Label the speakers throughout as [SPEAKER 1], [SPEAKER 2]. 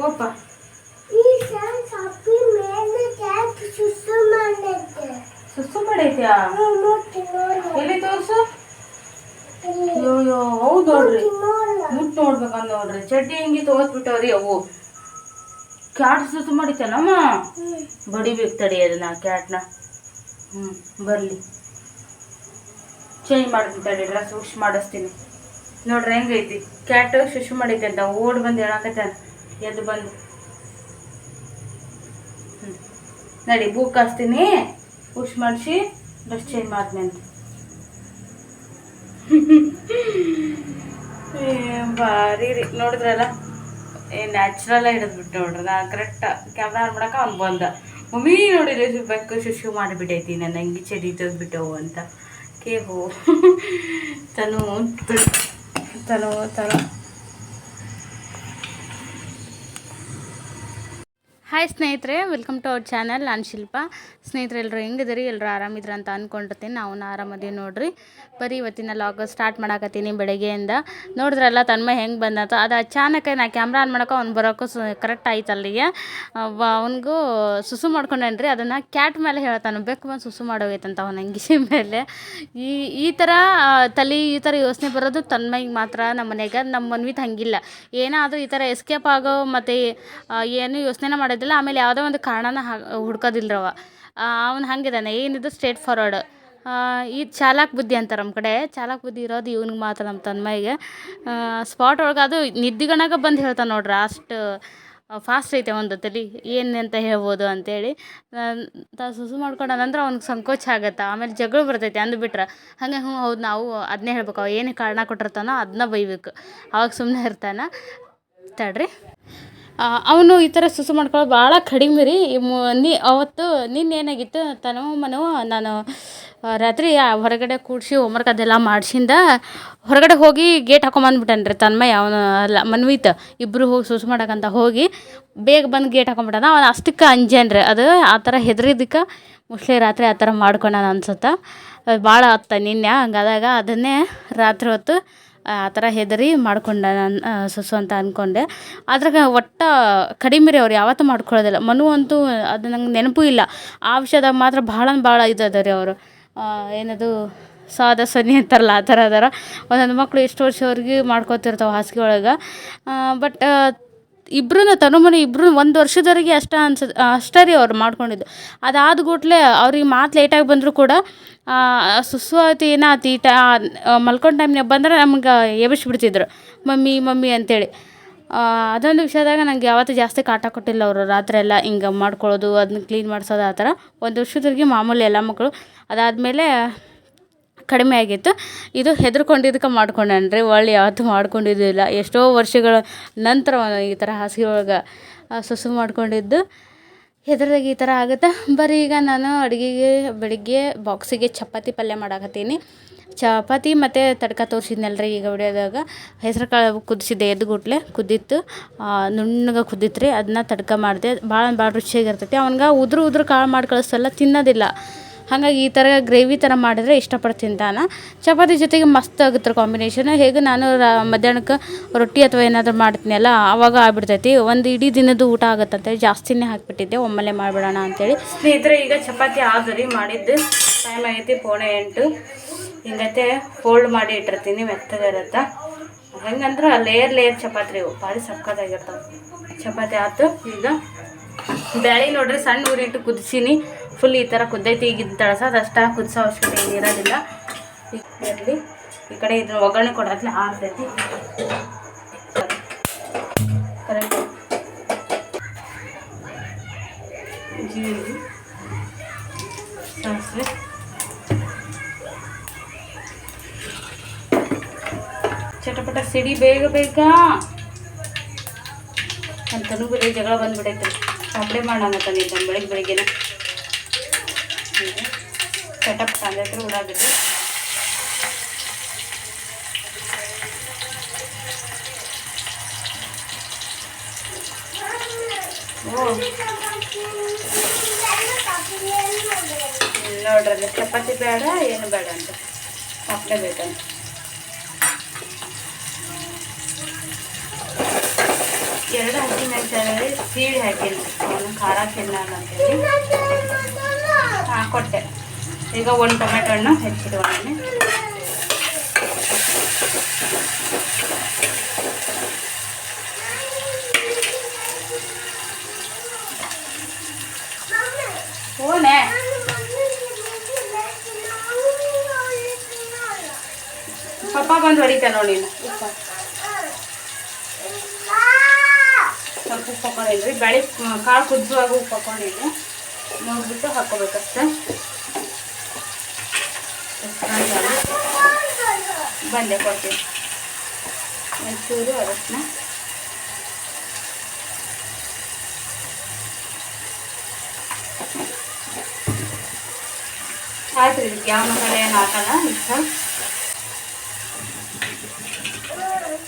[SPEAKER 1] ಓಪ.
[SPEAKER 2] ಈ ಸಲ ಸಪ್ಪಿ ಮೇಲೆ ಕ್ಯಾಟ್ ಸುಸ್ಸು ಮಾಡೈತೆ
[SPEAKER 1] ಸುಸ್ಸು ಮಾಡೈತ್ಯಾ ಎಲ್ಲಿ ತೋರ್ಸು? ಅಯ್ಯೋ ಹೌದು ನೋಡ್ರಿ. ಮುಟ್ ನೋಡ್ಬೇಕಂದ್ ನೋಡ್ರಿ. ಚಡ್ಡಿ ಹಿಂಗಿ ತೋರ್ಸ್ಬಿಟ್ಟವ್ರಿ ಅವು. ಕ್ಯಾಟ್ ಸುಸ್ಸು ಮಾಡಿತ್ತೇನಮ್ಮ? ಬಡಿಬೇಕು ತಡಿ ಅದನ್ನ ಕ್ಯಾಟ್ನ. ಹ್ಞೂ ಬರಲಿ. ಚೇಂಜ್ ಮಾಡ್ತೀನಿ ತಡಿ ಡ್ರೆಸ್ ವಾಶ್ ಮಾಡಿಸ್ತೀನಿ. ನೋಡ್ರಿ ಹೆಂಗೈತಿ. ಕ್ಯಾಟ್ ಶುಶು ಮಾಡೈತೆ ಅಂತ ಓಡ್ ಬಂದು ಹೇಳಕತ್ತಾನ. ಎದ್ದು ಬಂದು. ನಡಿ ಬೂ ಹಾಸ್ತೀನಿ ಪುಷ್ ಮಾಡಿಸಿ, ಡ್ರೆಸ್ ಚೇಂಜ್ ಮಾಡ್ತೀನಿ ಅಂತ. ಭಾರಿ ರೀ. ನೋಡಿದ್ರಲ್ಲ? ಏ ನ್ಯಾಚುರಲ್ ಹಿಡಿದ್ಬಿಟ್ಟು ನೋಡ್ರಿ. ನಾ ಕರೆಕ್ಟ್ ಕ್ಯಾಮ್ರಾ ಆನ್ ಮಾಡಕ್ಕೆ ಅವ್ನು ಬಂದ. ಮಮ್ಮಿ ನೋಡಿರಿ ಬೆಕ್ಕು ಶುಶು ಮಾಡಿಬಿಟ್ಟೈತಿ. ನನ್ನ ಹಂಗೆ ಚಡಿ ತೆಗೆದ್ಬಿಟ್ಟವು ಅಂತ. ಕೇ ಹೋ ತನು ತನೋ, ತನು ತನು. ಹಾಯ್ ಸ್ನೇಹಿತರೆ ವೆಲ್ಕಮ್ ಟು ಅವರ್ ಚಾನಲ್ ನಾನು ಶಿಲ್ಪ. ಸ್ನೇಹಿತರೆ ಎಲ್ಲರೂ ಹೆಂಗಿದ್ದೀರಿ? ಎಲ್ಲರೂ ಆರಾಮಿದ್ರ ಅಂತ ಅಂದ್ಕೊಂಡಿರ್ತೀನಿ ನಾವು ಆರಾಮದೀವಿ ನೋಡಿರಿ. ಬರೀ ಇವತ್ತಿನ ಲಾಗ್ ಸ್ಟಾರ್ಟ್ ಮಾಡಾಕತ್ತೀನಿ ಬೆಳಗ್ಗೆಯಿಂದ. ನೋಡಿದ್ರಲ್ಲ ತನ್ಮ ಹೆಂಗೆ ಬಂದಂತ ಅದು ಅಚಾನಕ್ಕೆ ನಾ ಕ್ಯಾಮ್ರಾ ಆನ್ ಮಾಡೋಕೆ, ಅವ್ನು ಬರೋಕ್ಕೂ ಸು ಕರೆಕ್ಟ್ ಆಯ್ತು ಅಲ್ಲಿಗೆ ಅವನಿಗೂ ಸುಸು ಮಾಡ್ಕೊಂಡೇನ್ರಿ. ಅದನ್ನು ಕ್ಯಾಟ್ ಮೇಲೆ ಹೇಳ್ತಾನೆ. ಬೆಕ್ಕು ಬಂದು ಸುಸು ಮಾಡೋಗೈತಂತ ಅವನ ಅಂಗಿಸಿ ಮೇಲೆ. ಈ ಈ ಥರ ತಲೆ, ಈ ಥರ ಯೋಚನೆ ಬರೋದು ತನ್ಮೈಗೆ ಮಾತ್ರ ನಮ್ಮ ಮನೆಗೆ ನಮ್ಮ ಮನ್ವಿತ್ ಹಂಗಿಲ್ಲ. ಏನಾದರೂ ಈ ಥರ ಎಸ್ಕೇಪ್ ಆಗೋ ಮತ್ತು ಏನು ಯೋಚನೆ ಮಾಡೋದಿಲ್ಲ ಆಮೇಲೆ ಯಾವುದೋ ಒಂದು ಕಾರಣನ ಹುಡ್ಕೋದಿಲ್ಲರವ ಅವ್ನು ಹಂಗಿದ್ದಾನೆ ಏನಿದು ಸ್ಟ್ರೇಟ್ ಫಾರ್ವರ್ಡ್ ಈ ಚಾಲಾಕ್ ಬುದ್ಧಿ ಅಂತಾರೆ ನಮ್ಮ ಕಡೆ. ಚಾಲಾಕ್ ಬುದ್ಧಿ ಇರೋದು ಇವ್ನಿಗೆ ಮಾತ್ರ ನಮ್ಮ ತನ್ಮಯಿಗೆ. ಸ್ಪಾಟ್ ಒಳಗೆ ಅದು ನಿದ್ದಿಗಣಾಗ ಬಂದು ಹೇಳ್ತಾನೆ ನೋಡ್ರಿ. ಅಷ್ಟು ಫಾಸ್ಟ್ ಐತೆ ಒಂದು ತಲೆ. ಏನು ಅಂತ ಹೇಳ್ಬೋದು ಅಂತೇಳಿ. ತ ಸುಸು ಮಾಡ್ಕೊಂಡಂದ್ರೆ ಅವ್ನಿಗೆ ಸಂಕೋಚ ಆಗತ್ತೆ? ಆಮೇಲೆ ಜಗಳ ಬರ್ತೈತೆ ಅಂದ್ಬಿಟ್ರೆ. ಹಾಗೆ ಹ್ಞೂ ಹೌದು ನಾವು ಅದನ್ನೇ ಹೇಳ್ಬೇಕು. ಅವ ಏನು ಕಾರಣ ಕೊಟ್ಟಿರ್ತಾನೋ ಅದನ್ನ ಬೈಬೇಕು. ಅವಾಗ ಸುಮ್ಮನೆ ಇರ್ತಾನೆ. ತಡ್ರಿ. ಅವನು ಈ ಥರ ಸುಸು ಮಾಡ್ಕೊಳ್ಳೋದು ಭಾಳ ಕಡಿಮೆ ರೀ. ನೀ ಅವತ್ತು ನಿನ್ನೆ ಏನಾಗಿತ್ತು? ತನೋ ಮನೋ, ನಾನು ರಾತ್ರಿ ಹೊರಗಡೆ ಕೂಡಿಸಿ ಹೋಮ್ವರ್ಕ್ ಅದೆಲ್ಲ ಮಾಡ್ಸಿಂದ ಹೊರಗಡೆ ಹೋಗಿ ಗೇಟ್ ಹಾಕೊಂಬಂದ್ಬಿಟ್ಟಾನ ರೀ ತನ್ಮಯ. ಅವನು ಅಲ್ಲ, ಮನ್ವೀತ ಇಬ್ಬರು ಹೋಗಿ ಸುಸು ಮಾಡಕ್ಕಂತ ಹೋಗಿ ಬೇಗ ಬಂದು ಗೇಟ್ ಹಾಕೊಂಬಿಟ್ಟಾನ. ಅವನು ಅಷ್ಟಕ್ಕೆ ಅಂಜಾನ್ರಿ ಅದು ಆ ಥರ ಹೆದರಿದ್ದಕ್ಕೆ ಮುಸ್ಲಿ ರಾತ್ರಿ ಆ ಥರ ಮಾಡ್ಕೊಂಡಾನ ಅನ್ಸುತ್ತೆ. ಭಾಳ ಆತ್ತ ನಿನ್ನೆ. ಹಂಗಾದಾಗ ಅದನ್ನೇ ರಾತ್ರಿ ಹೊತ್ತು ಆ ಥರ ಹೆದರಿ ಮಾಡ್ಕೊಂಡೆ ನಾನು ಸುಸು ಅಂತ ಅಂದ್ಕೊಂಡೆ ಅದ್ರಾಗ ಒಟ್ಟು ಕಡಿಮೆ ರೀ ಅವ್ರು ಯಾವತ್ತೂ ಮಾಡ್ಕೊಳ್ಳೋದಿಲ್ಲ. ಮನು ಅಂತೂ ಅದು ನಂಗೆ ನೆನಪು ಇಲ್ಲ. ಆ ವಿಷಯದಾಗ ಮಾತ್ರ ಭಾಳ ಭಾಳ ಇದು ಅದ ರೀ ಅವರು. ಏನದು, ಸಾದ ಸನಿ ಅಂತಾರಲ್ಲ, ಆ ಥರ ಅದಾರ. ಒಂದೊಂದು ಮಕ್ಕಳು ಎಷ್ಟು ವರ್ಷವರೆಗೆ ಮಾಡ್ಕೋತಿರ್ತಾವೆ ಹಾಸಿಗೆ ಒಳಗೆ. ಬಟ್ ಇಬ್ರು ತನುಮನೆ ಇಬ್ಬರು ಒಂದು ವರ್ಷದವರೆಗೆ ಅಷ್ಟ ಅನ್ಸ ಅಷ್ಟೇ ರೀ ಅವ್ರು ಮಾಡ್ಕೊಂಡಿದ್ದು. ಅದಾದ ಕೂಡಲೇ ಅವ್ರಿಗೆ ಮಾತು ಲೇಟಾಗಿ ಬಂದರೂ ಕೂಡ ಸುಸ್ವಾತಿ ಆಯ್ತು ಏನಾಯ್ತು ಈ ಟಾ ಮಲ್ಕೊಂಡು ಟೈಮ್ನಾಗ ಬಂದ್ರೆ ನಮ್ಗೆ ಎಬ್ಬಿಸ್ಬಿಡ್ತಿದ್ರು. ಮಮ್ಮಿ ಮಮ್ಮಿ ಅಂತೇಳಿ. ಅದೊಂದು ವಿಷಯದಾಗ ನಂಗೆ ಯಾವತ್ತೂ ಜಾಸ್ತಿ ಕಾಟ ಕೊಟ್ಟಿಲ್ಲ ಅವರು. ರಾತ್ರಿ ಎಲ್ಲ ಹಿಂಗೆ ಮಾಡ್ಕೊಳ್ಳೋದು ಅದನ್ನ ಕ್ಲೀನ್ ಮಾಡಿಸೋದು, ಆ ಥರ. ಒಂದು ವರ್ಷದವರೆಗೆ ಮಾಮೂಲಿ ಎಲ್ಲ ಮಕ್ಕಳು ಅದಾದಮೇಲೆ ಕಡಿಮೆ ಆಗಿತ್ತು. ಇದು ಹೆದರ್ಕೊಂಡಿದ್ದಕ್ಕೆ ಮಾಡ್ಕೊಂಡಾನ್ರಿ, ಒಳ್ಳೆ ಯಾವತ್ತೂ ಮಾಡ್ಕೊಂಡಿದ್ದಿಲ್ಲ. ಎಷ್ಟೋ ವರ್ಷಗಳ ನಂತರ ಈ ಥರ ಹಾಸಿಗೆ ಒಳಗೆ ಸೊಸು ಮಾಡ್ಕೊಂಡಿದ್ದು. ಹೆದ್ರದಾಗ ಈ ಥರ ಆಗುತ್ತೆ. ಬರೀ ಈಗ ನಾನು ಅಡುಗೆಗೆ, ಬೆಳಿಗ್ಗೆ ಬಾಕ್ಸಿಗೆ ಚಪಾತಿ ಪಲ್ಯ ಮಾಡಾಕತ್ತೀನಿ. ಚಪಾತಿ ಮತ್ತು ತಡ್ಕ ತೋರಿಸಿದ್ನಲ್ರಿ ಈಗ ವಿಡಿಯೋದಾಗ. ಹೆಸ್ರು ಕಾಳು ಕುದಿಸಿದ್ದೆ ಎದ್ದು ಗುಟ್ಲೆ, ಕುದ್ದಿತ್ತು. ನುಣ್ಣಗೆ ಕುದ್ದಿತ್ತು ರೀ ಅದನ್ನ ತಡ್ಕ ಮಾಡಿದೆ. ಭಾಳ ಭಾಳ ರುಚಿಯಾಗಿರ್ತೈತಿ. ಅವ್ನಿಗೆ ಉದುರು ಉದುರು ಕಾಳು ಮಾಡಿ ಕಳಿಸಲ್ಲ, ತಿನ್ನೋದಿಲ್ಲ. ಹಾಗಾಗಿ ಈ ಥರ ಗ್ರೇವಿ ಥರ ಮಾಡಿದ್ರೆ ಇಷ್ಟಪಟ್ಟು ತಿಂತಾನೆ ಚಪಾತಿ ಜೊತೆಗೆ ಮಸ್ತ್ ಆಗುತ್ತೆ ಕಾಂಬಿನೇಷನ್ ಹೇಗೆ ನಾನು ಮಧ್ಯಾಹ್ನಕ್ಕೆ ರೊಟ್ಟಿ ಅಥವಾ ಏನಾದರೂ ಮಾಡ್ತೀನಲ್ಲ ಆವಾಗ ಆಗ್ಬಿಡ್ತೈತಿ. ಒಂದು ಇಡೀ ದಿನದ್ದು ಊಟ ಆಗುತ್ತಂತೆ ಜಾಸ್ತಿನೇ ಹಾಕಿಬಿಟ್ಟಿದ್ದೆ. ಒಮ್ಮೆಲೆ ಮಾಡಿಬಿಡೋಣ ಅಂತೇಳಿ. ಸ್ನೇಹಿತರೆ, ಈಗ ಚಪಾತಿ ಆದ್ರಿ ಮಾಡಿದ್ದು. ಟೈಮ್ ಆಗೈತಿ ಪೋಣೆ ಎಂಟು. ಹಿಂಗೈತೆ ಫೋಲ್ಡ್ ಮಾಡಿ ಇಟ್ಟಿರ್ತೀನಿ ಮೆತ್ತಗಿರತ್ತೆ ಹೆಂಗಂದ್ರೆ ಲೇಯರ್ ಲೇಯರ್ ಚಪಾತಿ ಇವು. ಭಾರಿ ಸಕ್ಕತ್ತಾಗಿರ್ತಾವೆ. ಚಪಾತಿ ಆಯ್ತು ಈಗ ಬ್ಯಾಳಿ ನೋಡ್ರಿ, ಸಣ್ಣ ಊರಿಟ್ಟು ಕುದಿಸೀನಿ. ಫುಲ್ ಈ ಥರ ಕುದ್ದೈತಿ ಈಗ ತಳಸೋದು ಅಷ್ಟ ಕುದಿಸೋ ಅವಶ್ಯಕತೆ ಏನು ಇರೋದಿಲ್ಲ. ಈಗ ಇರಲಿ ಈ ಕಡೆ ಇದ್ರ ಒಗ್ಗರಣೆ ಕೊಡತ್ಲೆ ಆರ್ತೈತಿ ಕರೆಕ್ಟ್ ಜೀರಿಗೆ ಸಾಸಿವೆ. ಚಟಪಟ ಸಿಡಿ ಬೇಗ ಬೇಗ. ಅಂತನೂ ಬರೀ ಜಗಳ ಬಂದ್ಬಿಡೈತೆ. ಸಾಪಡೆ ಮಾಡೋಣ ತಂದಿದ್ದೆ ಬೆಳಿಗ್ಗೆ ಬೆಳಿಗ್ಗೆನೆ. ಚಟಪಟ ಅಂದ್ರೆ ಉಳ್ಳಾಗಡ್ಡಿ ನೋಡ್ರಿ ನೋಡ್ರಲ್ಲಿ ಚಪಾತಿ ಬೇಡ ಏನು ಬೇಡ ಅಂತ. ಸಾಪಡೆ ಬೇಕಂತ ಎರಡು ಹಸಿಮೆಣಸಿನಕಾಯಿ ಸೀಳಿ ಹಾಕಿಲ್ಲ ಅವನು ಖಾರ ತಿನ್ನಲ್ಲ ಅಂತೇಳಿ ಕೊಟ್ಟೆ ಈಗ ಒಂದು ಟೊಮೆಟೊ ಹಣ್ಣು ಹೆಚ್ಚಿಡುವನೆ ಹೂನೆ. ಪಪ್ಪ ಬಂದು ಹೊಡಿತ ನೋಡಿ ಉಪ್ಪ. ಸ್ವಲ್ಪ ಉಪ್ಪು ಹಾಕೊಂಡಿದ್ರಿ ಬೆಳೆ, ಕಾಳು ಕುದ್ದುವಾಗ ಉಪ್ಪು ಹಾಕೊಂಡಿದ್ದೆ ನೋಡ್ಬಿಟ್ಟು ಹಾಕೋಬೇಕಷ್ಟೆ ಬಂದೆ ಕೊಡ್ತೀನಿ ಒಂಚೂರು ಅರಶಿನ ಆಯ್ತು ಇದಕ್ಕೆ ಯಾವ ಮಸಾಲೆ ಏನು ಹಾಕಲ್ಲ ಇಷ್ಟ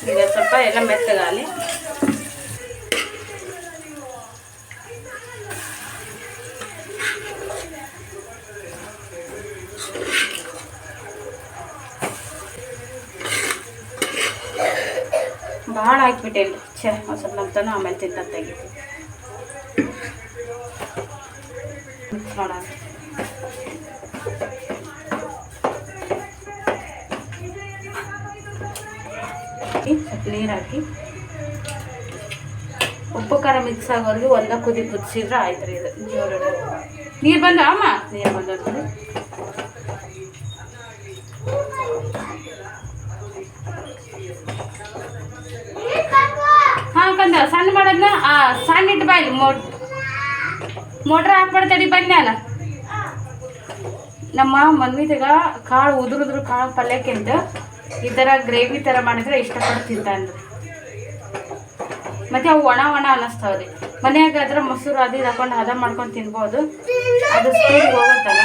[SPEAKER 1] ಈಗ ಸ್ವಲ್ಪ ಎಲ್ಲ ಮೆತ್ತಗಾಲಿ ಹಾಕ್ಬಿಟ್ಟೇನಿ ಛೇ ಒಂದು ಸ್ವಲ್ಪ ನಂಬ್ತಾನು ಆಮೇಲೆ ತಿಂತ ತೆಗಿತು. ಮಿಕ್ಸ್ ಮಾಡೋಣ. ಸ್ವಲ್ಪ ನೀರು ಹಾಕಿ. ಉಪ್ಪು, ಖಾರ ಮಿಕ್ಸ್ ಆಗೋರಿಗೆ ಒಂದ ಕುದಿ ಕುದಿಸಿದ್ರೆ ಆಯ್ತು ರೀ ಇದು. ನೀರು ನೀರು ಬಂದ ಅಮ್ಮ? ನೀರು ಬಂದ ಕಂದ ಸಣ್ಣ ಮಾಡೋದ್ನ, ಆ, ಸಣ್ಣ ಇಟ್ಟು ಬಾಯ್ ಮೋಟ್ ಮೋಟ್ರ್ ಹಾಕ್ಬಿಡ್ತಡಿ ಬಂದ್ಯಾಲ ನಮ್ಮ ಮನ್ವಿದಾಗ ಕಾಳು ಉದುರುದ್ರು ಉದುರು ಕಾಳು ಪಲ್ಯಕ್ಕಿಂತ ಈ ಥರ ಗ್ರೇವಿ ಥರ ಮಾಡಿದ್ರೆ ಇಷ್ಟಪಟ್ಟು ತಿಂತಾನ್ರಿ ಮತ್ತೆ ಅವು ಒಣ ಒಣ ಅನ್ನಿಸ್ತಾವ್ರಿ ಮನೆಯಾಗ ಅದ್ರ ಮೊಸರು ಅದು ಹಾಕೊಂಡು ಹದ ಮಾಡ್ಕೊಂಡು ತಿನ್ಬೋದು. ಅದು ಸ್ಪೀಡ್ ಹೋಗುತ್ತಲ್ಲ.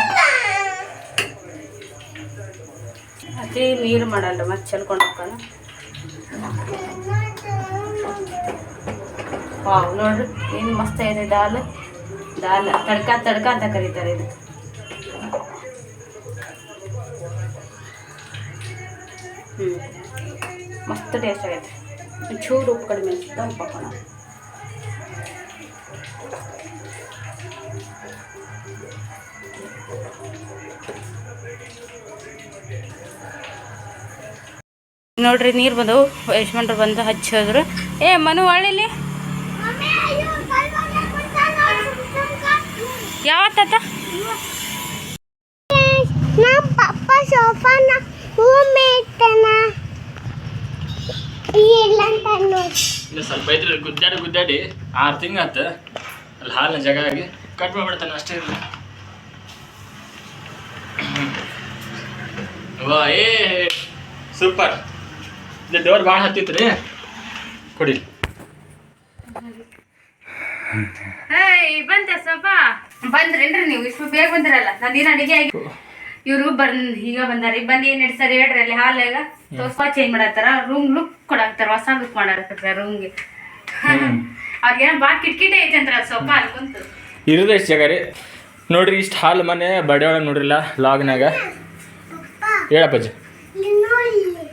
[SPEAKER 1] ಅತಿ ನೀರು ಮಾಡಲ್ಲ, ಮತ್ತೆ ಚೆಲ್ಕೊಂಡು ಹೋಗೋಣ ವಾವ್, ನೋಡ್ರಿ, ಏನು ಮಸ್ತ್ ಇದೆ ದಾಲ್. ದಾಲ್ ತಡ್ಕ ತಡ್ಕ ಅಂತ ಕರೀತಾರೆ ಇದು. ಹ್ಞೂ ಮಸ್ತ್ ಟೇಸ್ಟ್ ಆಗೈತೆ. ಚೂರು ಉಪ್ಪು ಕಡಿಮೆ ಅನ್ಸುತ್ತೆ ಉಪ್ಪು ಹಾಕೋಣ ನೋಡ್ರಿ, ನೀರು ಬಂದವು ಯಜಮಾನ್ರು ಬಂದು ಹಚ್ಚೋದ್ರು ಏ, ಮನು, ಒಳ್ಳಿಲಿ? ಯಾವತ್ತಾತ
[SPEAKER 2] ನಮ್ಮ ಪಪ್ಪ ಸೋಫಾನ ಹೂ ಮೇಯ್ತಾನ ಇಲ್ಲ ಅಂತ ನೋಡಿ
[SPEAKER 3] ಇನ್ನು ಸ್ವಲ್ಪ ಐತ್ರಿ ಗುದ್ದಾಡಿ ಗುದ್ದಾಡಿ ಆರು ತಿಂಗಾತ ಅಲ್ಲಿ ಹಾಲಿನ ಜಾಗ ಆಗಿ ಕಟ್ ಮಾಡ್ಬಿಡ್ತಾನೆ ಅಷ್ಟೇ ಇಲ್ಲ ವಾ ಏ ಸೂಪರ್. ಇದು ಡೋರ್ ಭಾಳ ಹತ್ತಿತ್ತು ರೀ ಕೊಡಿ.
[SPEAKER 1] ಹೇಯ್ ಬಂತೆ ಸ್ವಲ್ಪ ಬಂದ್ರೇನ್ರಿ ನೀವು? ಇಷ್ಟು ಬೇಗ ಬಂದಿರಲ್ಲ. ನಂದೇನು ಅಡಿಗೆ ಆಗಿ ಇವರು ಬಂದ್ ಈಗ ಬಂದಾರಿ. ಬಂದು ಏನು ನಡ್ಸಾರಿ ಹೇಳ್ರಿ ಅಲ್ಲಿ ಹಾಲಾಗ ಸೋಫಾ ಚೇಂಜ್ ಮಾಡತ್ತಾರ. ರೂಮ್ ಲುಕ್ ಕೊಡಾಕ್ತಾರ. ಹೊಸ ಲುಕ್ ಮಾಡಾಕತ್ತಾರ ರೂಮ್ಗೆ ಅವ್ರಿಗೇನ ಬಾ ಕಿಟ್ಕಿಟೆ ಐತೆ ಅಂತಾರ ಸ್ವಲ್ಪ ಅಲ್ಲಿ ಕುಂತು.
[SPEAKER 3] ಇರೋದು ಎಷ್ಟು ಜಾಗ ರೀ. ನೋಡ್ರಿ ಇಷ್ಟು ಹಾಲು ಮನೆ ಬಡೆ ಒಳಗೆ ನೋಡ್ರಿಲ್ಲ ಲಾಗ್ನಾಗ ಹೇಳಪ್ಪಾಜಿ
[SPEAKER 2] ಇನ್ನು ಇಲ್ಲಿ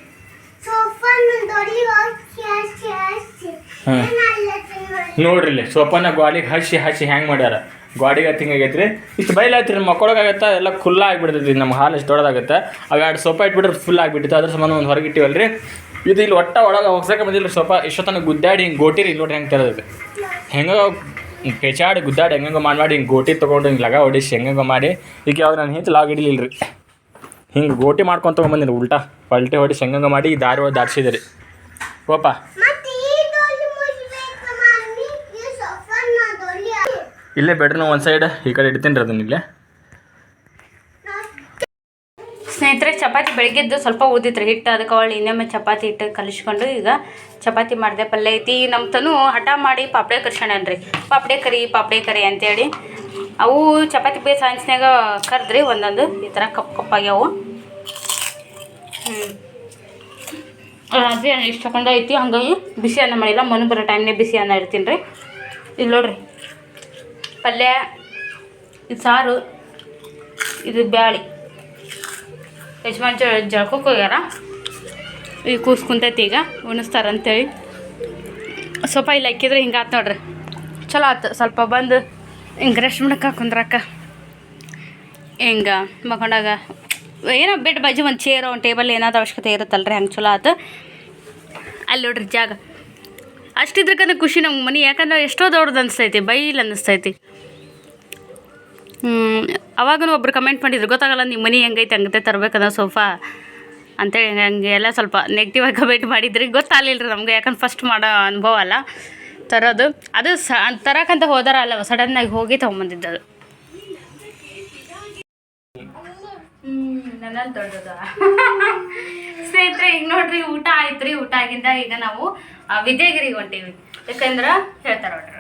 [SPEAKER 2] ಸೋಫಾನ ದೊಡ್ಡಿ ಹಾಕಿ ಹಸಿ ಹಸಿ
[SPEAKER 3] ಹಾಂ
[SPEAKER 2] ಏನಲ್ಲ ತಿನ್ನೋದು
[SPEAKER 3] ನೋಡ್ರಿ ಸೋಪಾನ ಗಾಡಿಗೆ ಹಸಿ ಹಸಿ ಹ್ಯಾಂಗ್ ಮಾಡ್ಯಾರ. ಗಾಡಿಗೆ ಹತ್ತು ಹಿಂಗಾಗೈತ್ರಿ ಇಷ್ಟು ಬೈಲಾಯ್ತ್ರಿ ಮಕ್ಕೊಳಗಾಗತ್ತ ಎಲ್ಲ ಖುಲ್ಲ ಆಗಿಬಿಡ್ತೈತಿ ನಮ್ಮ ಹಾಲು ಎಷ್ಟು ದೊಡ್ಡದಾಗುತ್ತೆ. ಅವು ಎರಡು ಸೋಫಾ ಇಟ್ಬಿಟ್ರೆ ಫುಲ್ ಆಗಿಬಿಟ್ಟಿತ್ತು, ಅದ್ರ ಸಂಬಂಧ ಒಂದು ಹೊರಗೆ ರೀ ಇದು ಇಲ್ಲಿ ಒಟ್ಟ ಒಳಗೆ ಹೊಸಕ್ಕೆ ಬಂದಿಲ್ಲ ಸೋಪ ಇಷ್ಟೊತ್ತನ ಗುದ್ದಾಡಿ ಹಿಂಗೆ ಗೋಟಿರಿ ಇಲ್ಲಿ ನೋಡ್ರಿ ಹೆಂಗೆ ತರೋದಕ್ಕೆ ಹೆಂಗೆ ಪೆಚಾಡಿ ಗುದ್ದಾಡಿ ಹೆಂಗಂಗೋ ಮಾಡಿ ಮಾಡಿ ಹಿಂಗೆ ಗೋಟಿ ತೊಗೊಂಡು ಹಿಂಗೆ ಲಗ ಹೊಡಿಸಿ ಹೆಂಗಂಗೋ ಮಾಡಿ. ಈಗ ಯಾವಾಗ ನಾನು ಹಿಂಗೆ ಲಾಗ್ ಹಿಡಿಲಿಲ್ಲ ರೀ ಹಿಂಗೆ ಗೋಟಿ ಮಾಡ್ಕೊಂಡು ತೊಗೊಂಬಂದಿನಿ ಉಲ್ಟಾ. ಪಲ್ಟೆ ಹೊಡಿಸಿ ಹೆಂಗಂಗೋ ಮಾಡಿ ಈ ದಾರಿ ಒಳಗೆ ದಾಟ್ಸಿದೆ ರೀ. ಓಪ ಇಲ್ಲೇ ಬೆಡ್ರೂಮ್ ಒಂದು ಸೈಡ್ ಈ ಕಡೆ ಇಡ್ತೀನಿ ರೀ ಅದನ್ನ ಇಲ್ಲೇ.
[SPEAKER 1] ಸ್ನೇಹಿತರೆ, ಚಪಾತಿ ಬೆಳಗ್ಗೆದ್ದು ಸ್ವಲ್ಪ ಉಳ್ದಿತ್ತು ರೀ ಹಿಟ್ಟು, ಅದಕ್ಕೆ ಅವಳು ಇನ್ನೊಮ್ಮೆ ಚಪಾತಿ ಹಿಟ್ಟು ಕಲಿಸ್ಕೊಂಡು ಈಗ ಚಪಾತಿ ಮಾಡಿದೆ ಪಲ್ಯ ಐತಿ. ನಮ್ಮ ತನು ಹಠ ಮಾಡಿ ಪಾಪಡೆ ಕರ್ಸ್ಕೊಂಡನ್ರಿ. ಪಾಪಡೆ ಕರಿ ಪಾಪಡೆ ಕರಿ ಅಂತೇಳಿ. ಅವು ಚಪಾತಿ ಬೇಸ್ ಹಂಚ್ನ್ಯಾಗ ಕರೆದ್ರಿ, ಒಂದೊಂದು ಈ ಥರ ಕಪ್ ಕಪ್ಪಾಗ್ಯಾವು ಹ್ಞೂ ಅದೇ ಇಷ್ಟಕೊಂಡ ಐತಿ. ಹಂಗಾಗಿ ಬಿಸಿ ಅನ್ನ ಮಾಡಿಲ್ಲ. ಮನು ಬರೋ ಟೈಮ್ನೇ ಬಿಸಿ ಅನ್ನ ಇರ್ತೀನಿ ರೀ ಇಲ್ಲಿ ನೋಡ್ರಿ. ಪಲ್ಯ ಇದು ಸಾರು, ಇದು ಬ್ಯಾಳಿ. ಯಜಮಾನ್ ಜಳ್ಕೊಕ್ ಹೋಗ್ಯಾರ. ಈಗ ಕೂಸ್ ಕುಂತೈತಿ ಈಗ, ಉಣಿಸ್ತಾರಂತೇಳಿ. ಸ್ವಲ್ಪ ಇಲ್ಲಿ ಹಾಕಿದ್ರೆ ಹಿಂಗೆ ನೋಡ್ರಿ. ಚಲೋ ಆಯ್ತು ಸ್ವಲ್ಪ ಬಂದು ಹಿಂಗೆ ರೆಸ್ಟ್ ಮಾಡಕ್ಕೆ ಕುಂದ್ರಕ್ಕ ಹಿಂಗೆ ಮಕೊಂಡಾಗ ಏನೋ ಬೆಡ್ ಬಾಜು ಒಂದು ಚೇರ್ ಒಂದು ಟೇಬಲ್ ಏನಾದ್ರು ಅವಶ್ಯಕತೆ ಇರುತ್ತಲ್ರಿ, ಹಂಗೆ ಚಲೋ ಆತು. ಅಲ್ಲಿ ನೋಡ್ರಿ ಜಾಗ. ಅಷ್ಟಿದ್ರಕ್ಕಂದ್ರೆ ಖುಷಿ ನಮ್ಗೆ ಮನೆ, ಯಾಕಂದ್ರೆ ಎಷ್ಟೋ ದೊಡ್ಡದು ಅನಿಸ್ತೈತಿ, ಬೈಲ್ ಅನ್ನಿಸ್ತೈತಿ ಅವಾಗೂ ಒಬ್ರು ಕಮೆಂಟ್ ಮಾಡಿದ್ರು, ಗೊತ್ತಾಗಲ್ಲ ನಿಮ್ಮ ಮನೆ ಹೆಂಗೈತೆ, ಹಂಗತೆ ತರಬೇಕದ ಸೋಫಾ ಅಂತೇಳಿ ಹಂಗೆ ಎಲ್ಲ ಸ್ವಲ್ಪ ನೆಗೆಟಿವ್ ಆಗಿ ಕಮೆಂಟ್ ಮಾಡಿದ್ರಿ. ಗೊತ್ತಾಗಲಿಲ್ಲ ರೀ ನಮಗೆ, ಯಾಕಂದ್ರೆ ಫಸ್ಟ್ ಮಾಡೋ ಅನುಭವ ಅಲ್ಲ. ತರೋದು, ಅದು ಸ ತರಕಂತ ಹೋದಾರ ಅಲ್ಲ ಸಡನ್ನಾಗಿ ಹೋಗಿ ತೊಗೊಂಬಂದಿದ್ದು ದೊಡ್ಡದ? ಸ್ನೇಹಿತರೆ, ಈಗ ನೋಡ್ರಿ, ಊಟ ಆಯ್ತು ರೀ ಊಟ ಆಗಿಂದ ಈಗ ನಾವು ವಿದ್ಯಾಗಿರಿಗೆ ಹೊಂಟೀವಿ. ಯಾಕಂದ್ರೆ ಹೇಳ್ತಾರೆ ನೋಡ್ರಿ.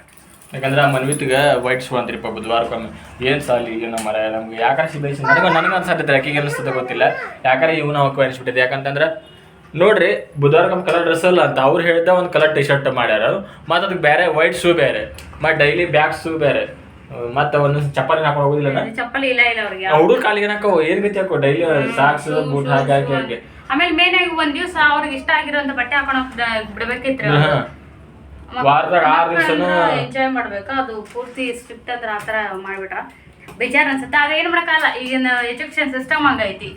[SPEAKER 3] ಯಾಕಂದ್ರೆ ಆ ಮನ್ವಿತ್ಗೆ ವೈಟ್ ಶೂ ಅಂತ್ರಿಪ್ಪ ಬುಧವಾರಕ್ಕೊಮ್ಮೆ. ಏನು ಸಾಲಿ ಏನು ಮರ ನಮ್ಗೆ ಯಾಕಾರ ಸಿಗ್ಬೇಕು ನನಗೆ ನನಗೆ ಅನ್ಸತ್ತೆ ಆಕಿಗೆ ಅನಿಸ್ತದೆ ಗೊತ್ತಿಲ್ಲ. ಯಾಕಂದ್ರೆ ಇವನು ಅವಕ್ಕೆ ಅನಿಸ್ಬಿಟ್ಟಿದೆ ಯಾಕಂತಂದ್ರೆ ನೋಡ್ರಿ ಬುಧವಾರಕ್ಕೊಮ್ಮೆ ಕಲರ್ ಡ್ರೆಸ್ ಅಲ್ಲ ಅಂತ ಅವ್ರು ಹೇಳ್ದೆ ಒಂದು ಕಲರ್ ಟಿ ಶರ್ಟ್ ಮಾಡ್ಯಾರ ಮತ್ತು ಅದಕ್ಕೆ ಬೇರೆ ವೈಟ್ ಶೂ ಬೇರೆ ಮತ್ತು ಡೈಲಿ ಬ್ಯಾಕ್ ಶೂ ಬೇರೆ ಮತ್ತೆ ಒಂದು ಚಪ್ಪಲಿ ಹಾಕೊಂಡು ಹೋಗೋದಿಲ್ಲ
[SPEAKER 1] ಚಪ್ಪಲಿ ಇಲ್ಲ ಇಲ್ಲ ಅವ್ರಿಗೆ.
[SPEAKER 3] ಹುಡುಗ ಕಾಲಿಗೆ ಹಾಕೋ? ಏನ್ ಗತಿ ಹಾಕೋ? ಡೈಲಿ ಸಾಕ್ಸ್ ಬೂಟ್ ಹಾಕಿ ಹಾಕಿ
[SPEAKER 1] ಆಮೇಲೆ ಮೇನ್ ಆಗಿ ಒಂದ್ ದಿವ್ಸ ಅವ್ರಿಗೆ ಇಷ್ಟ ಆಗಿರೋ ಬಟ್ಟೆ ಹಾಕೊಂಡು
[SPEAKER 3] ಬಿಡ್ಬೇಕಿತ್ತು. ವಾರದಾಗ ಆರು ದಿವ್ಸನೂ
[SPEAKER 1] ಎಂಜಾಯ್ ಮಾಡ್ಬೇಕು. ಅದು ಪೂರ್ತಿ ಸ್ಟ್ರಿಕ್ಟ್ ಅಂದ್ರೆ ಆ ಥರ ಮಾಡ್ಬಿಟ್ರ. ಬೇಜಾರ್ ಅನ್ಸುತ್ತೆ. ಅದ ಏನ್ ಮಾಡಕ್ಕಲ್ಲ ಈಗಿನ ಎಜುಕೇಶನ್ ಸಿಸ್ಟಮ್ ಹಂಗೈತಿ.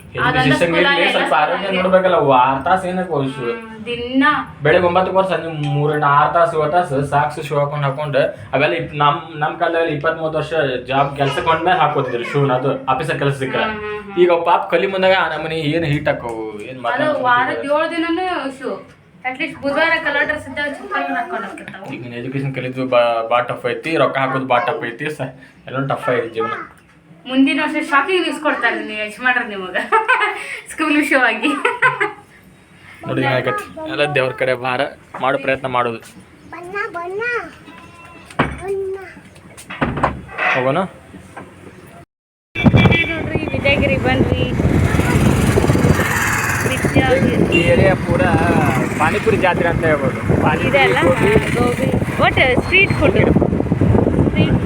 [SPEAKER 3] ಸ್ವಲ್ಪ ಆರೋಗ್ಯ ನೋಡ್ಬೇಕಲ್ಲ. ಆರ್ ತಾಸು ಏನಕ್ಕೆ ಹೋಗಿಸು
[SPEAKER 1] ದಿನ.
[SPEAKER 3] ಬೆಳಗ್ಗೆ ಒಂಬತ್ತು ವರ್ಷ ಸಂಜೆ ಮೂರಿಂದ ಆರು ತಾಸು ಏಳು ತಾಸು ಸಾಕ್ಸ್ ಶೂ ಹಾಕೊಂಡು ಹಾಕೊಂಡು ಅವೆಲ್ಲ ಇಪ್- ನಮ್ ನಮ್ ಕಾಲದಲ್ಲಿ ಇಪ್ಪತ್ತ್ ಮೂವತ್ತು ವರ್ಷ ಜಾಬ್ ಕೆಲ್ಸಕ್ಕೆ ಬಂದ್ಮೇಲೆ ಹಾಕೋತಿದ್ರು ಶೂನ ಅದು ಆಫೀಸರ್ ಕೆಲಸ ಸಿಕ್ಕ ಈಗ ಪಾಪ ಕಲಿ ಮುಂದಾಗ ನಮ್ಮನೆ ಏನು ಹೀಟ್ ಹಾಕೋವು ಏನು ಮಾಡೋದು
[SPEAKER 1] ವಾರದ ಏಳು ದಿನನೂ ಶೂ ಅಟ್ಲೀಸ್ಟ್ ಬುಧವಾರ ಕಲರ್ ಡ್ರೆಸ್ ಇದ್ದಾಗ ಚಪ್ಪಲ್ ಹಾಕೊಂಡು ಹೋಗ್ತಿರ್ತಾವು
[SPEAKER 3] ಈಗ ಎಜುಕೇಶನ್ ಕಲಿತು ಬಾ ಟಫ್ ಐತಿ ರೊಕ್ಕ ಹಾಕೋದು ಬಾ ಟಫ್ ಐತಿ ಸ ಎಲ್ಲ ಟಫ್ ಐತಿ ಜೀವನ.
[SPEAKER 1] ಮುಂದಿನ ವರ್ಷ ಶಾಕಿಂಗ್ ನ್ಯೂಸ್ ಕೊಡ್ತಾರೆ ನೀವು ನಿಮಗೆ. ಸ್ಕೂಲ್ ವಿಷಯವಾಗಿ.
[SPEAKER 3] ನೋಡಿ ಏನಾಗತ್ತೆ ಎಲ್ಲ ದೇವ್ರ ಕಡೆ ಭಾರ ಮಾಡೋ ಪ್ರಯತ್ನ ಮಾಡೋದು. ಹೋಗೋಣ?
[SPEAKER 1] ನೋಡ್ರಿ ವಿಜಯಗಿರಿ ಬನ್ರಿ.
[SPEAKER 3] ಈ ಏರಿಯಾ ಪೂರ ಪಾನಿಪುರಿ ಜಾತ್ರೆ ಅಂತ ಹೇಳ್ಬೋದು.
[SPEAKER 1] ಇದೆಲ್ಲ ಗೋಬಿ. ಒಟ್ಟು ಸ್ಟ್ರೀಟ್ ಫುಡ್ ಸ್ಟ್ರೀಟ್